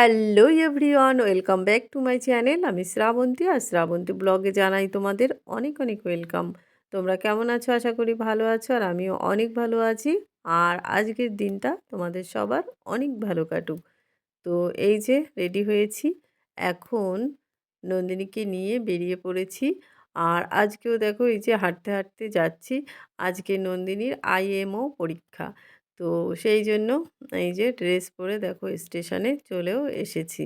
Hello everyone, welcome back to my channel. আমি শ্রাবন্তী আর শ্রাবন্তী ব্লগে জানাই তোমাদের অনেক অনেক ওয়েলকাম। তোমরা কেমন আছো? আশা করি ভালো আছো আর আমিও অনেক ভালো আছি। আর আজকের দিনটা তোমাদের সবার অনেক ভালো কাটুক। তো এই যে রেডি হয়েছি। এখন নন্দিনীকে নিয়ে বেরিয়ে পড়েছি। আর আজকেও দেখো এই যে হাঁটতে হাঁটতে যাচ্ছি। আজকে নন্দিনীর আইএমও পরীক্ষা। তো সেই জন্য এই যে ড্রেস পরে দেখো স্টেশনে চলেও এসেছি।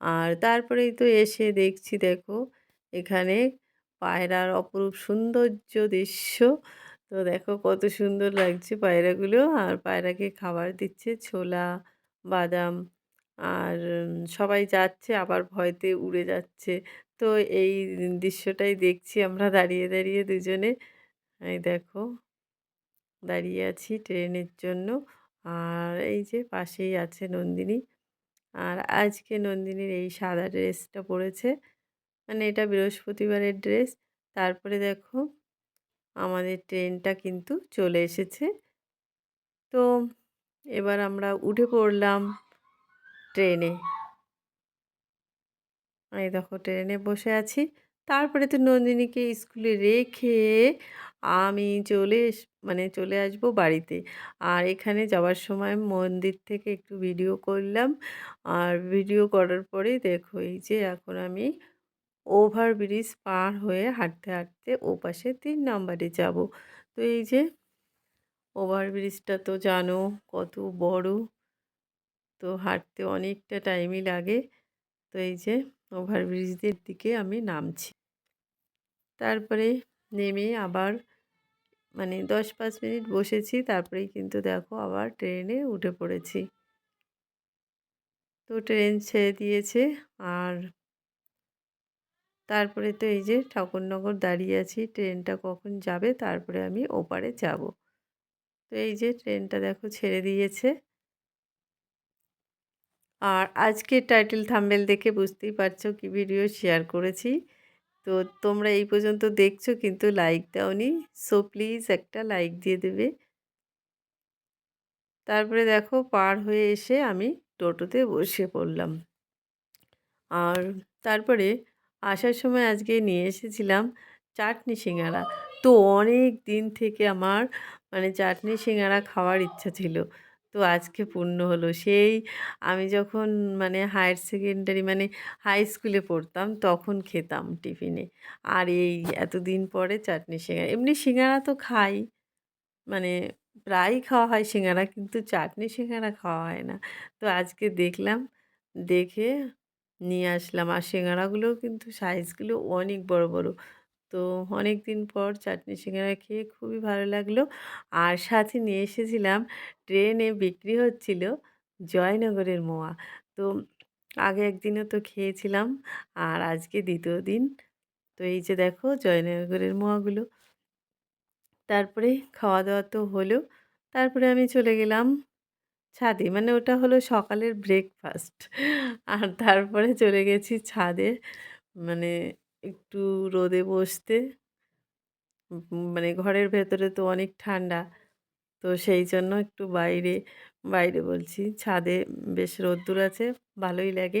আর তারপরেই তো এসে দেখছি দেখো এখানে পায়রার অপরূপ সৌন্দর্য দৃশ্য। তো দেখো কত সুন্দর লাগছে পায়রাগুলো। আর পায়রাকে খাবার দিচ্ছে ছোলা, বাদাম, আর সবাই যাচ্ছে আবার ভয়তে উড়ে যাচ্ছে। তো এই দৃশ্যটাই দেখছি আমরা দাঁড়িয়ে দাঁড়িয়ে দুজনে। এই দেখো দাঁড়িয়ে আছি ট্রেনের জন্য। আর এই যে পাশেই আছে নন্দিনী। আর আজকে নন্দিনীর এই সাদা ড্রেসটা পরেছে। মানে এটা বৃহস্পতিবারের ড্রেস। তারপরে দেখো, আমাদের ট্রেনটা কিন্তু চলে এসেছে। তো এবার আমরা উঠে পড়লাম ট্রেনে। এই দেখো, ট্রেনে বসে আছি। তারপরে তো নন্দিনীকে স্কুলে রেখে আমি চলে মানে চলে আসব বাড়িতে। আর এখানে যাওয়ার সময় মন্দির থেকে একটু ভিডিও করলাম। আর ভিডিও করার পরে দেখো, এই যে এখন আমি ওভার ব্রিজ পার হয়ে হাঁটতে হাঁটতে ও পাশে তিন নাম্বারে যাব। তো এই যে ওভার ব্রিজটা তো জানো কত বড়। তো হাঁটতে অনেকটা টাইমই লাগে। তো এই যে ওভারব্রিজের দিকে আমি নামছি। তারপরে নেমে আবার মানে দশ পাঁচ মিনিট বসেছি, তারপরেই কিন্তু দেখো আবার ট্রেনে উঠে পড়েছি। তো ট্রেন ছেড়ে দিয়েছে আর তারপরে তো এই যে ঠাকুরনগর দাঁড়িয়ে আছি, ট্রেনটা কখন যাবে তারপরে আমি ওপারে যাব। তো এই যে ট্রেনটা দেখো ছেড়ে দিয়েছে। আর আজকে টাইটেল থাম্বেল দেখে বুঝতেই পারছ কি ভিডিও শেয়ার করেছি। তো তোমরা এই পর্যন্ত দেখছ কিন্তু লাইক দাওনি। সো প্লিজ একটা লাইক দিয়ে দেবে। তারপরে দেখো পার হয়ে এসে আমি টোটোতে বসে পড়লাম। আর তারপরে আসার সময় আজকে নিয়ে এসেছিলাম চাটনি সিঙ্গারা। তো অনেক দিন থেকে আমার মানে চাটনি সিঙ্গারা খাওয়ার ইচ্ছা ছিল। তো আজকে পূর্ণ হলো। সেই আমি যখন মানে হায়ার সেকেন্ডারি মানে হাই স্কুলে পড়তাম তখন খেতাম টিফিনে আর এই এতদিন পরে চাটনি সিঙ্গারা, এমনি সিঙ্গারা তো খাই। মানে প্রায়ই খাওয়া হয় সিঙ্গারা কিন্তু চাটনি সিঙ্গারা খাওয়া হয় না। তো আজকে দেখলাম, দেখে নিয়ে আসলাম। আর সিঙ্গারাগুলোও কিন্তু সাইজগুলো অনেক বড় বড়। তো অনেক দিন পর চাটনি সিঙ্গারা খেয়ে খুবই ভালো লাগল। আর সাথে নিয়ে এসেছিলাম ট্রেনে বিক্রি হচ্ছিল জয়নগরের মোয়া। তো আগে একদিনও তো খেয়েছিলাম আর আজকে দ্বিতীয় দিন। তো এই যে দেখো জয়নগরের মোয়াগুলো। তারপরে খাওয়া দাওয়া তো হলো। তারপরে আমি চলে গেলাম ছাদে। মানে ওটা হলো সকালের ব্রেকফাস্ট আর তারপরে চলে গেছি ছাদে। মানে একটু রোদে বসতে। মানে ঘরের ভেতরে তো অনেক ঠান্ডা। তো সেই জন্য একটু বাইরে বাইরে বলছি। ছাদে বেশ রোদ্দুর আছে, ভালোই লাগে।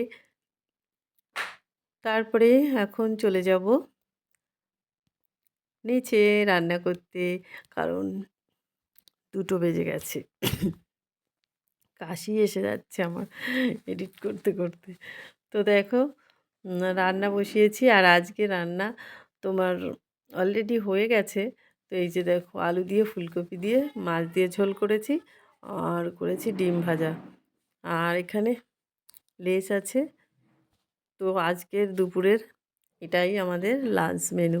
তারপরে এখন চলে যাব নিচে রান্না করতে, কারণ দুটো বেজে গেছে। কাশি এসে যাচ্ছে আমার এডিট করতে করতে। তো দেখো রান্না বসিয়েছি আর আজকে রান্না তোমার অলরেডি হয়ে গেছে। তো এই যে দেখো আলু দিয়ে ফুলকপি দিয়ে মাছ দিয়ে ঝোল করেছি আর করেছি ডিম ভাজা। আর এখানে লেস আছে। তো আজকের দুপুরের এটাই আমাদের লাঞ্চ মেনু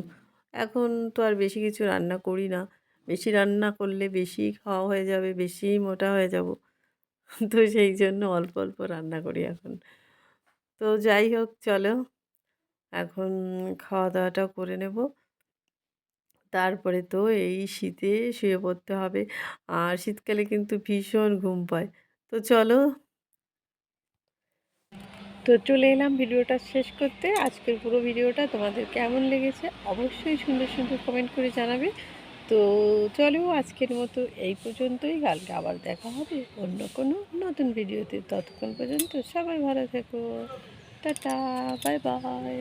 এখন তো আর বেশি কিছু রান্না করি না। বেশি রান্না করলে বেশি খাওয়া হয়ে যাবে, বেশি মোটা হয়ে যাব। তো সেই জন্য অল্প অল্প রান্না করি এখন। তো যাই হোক, চলো। এখন খাওয়া দাওয়াটা করে নেব। তারপরে তো এই শীতে শুয়ে পড়তে হবে। আর শীতকালে কিন্তু ভীষণ ঘুম পায়। তো চলো। তো চলে এলাম ভিডিওটা শেষ করতে। আজকের পুরো ভিডিওটা তোমাদের কেমন লেগেছে অবশ্যই সুন্দর সুন্দর কমেন্ট করে জানাবে। তো চলো আজকের মতো এই পর্যন্তই। কালকে আবার দেখা হবে অন্য কোনো নতুন ভিডিওতে ততক্ষণ পর্যন্ত সবাই ভালো থেকো। Tata bye bye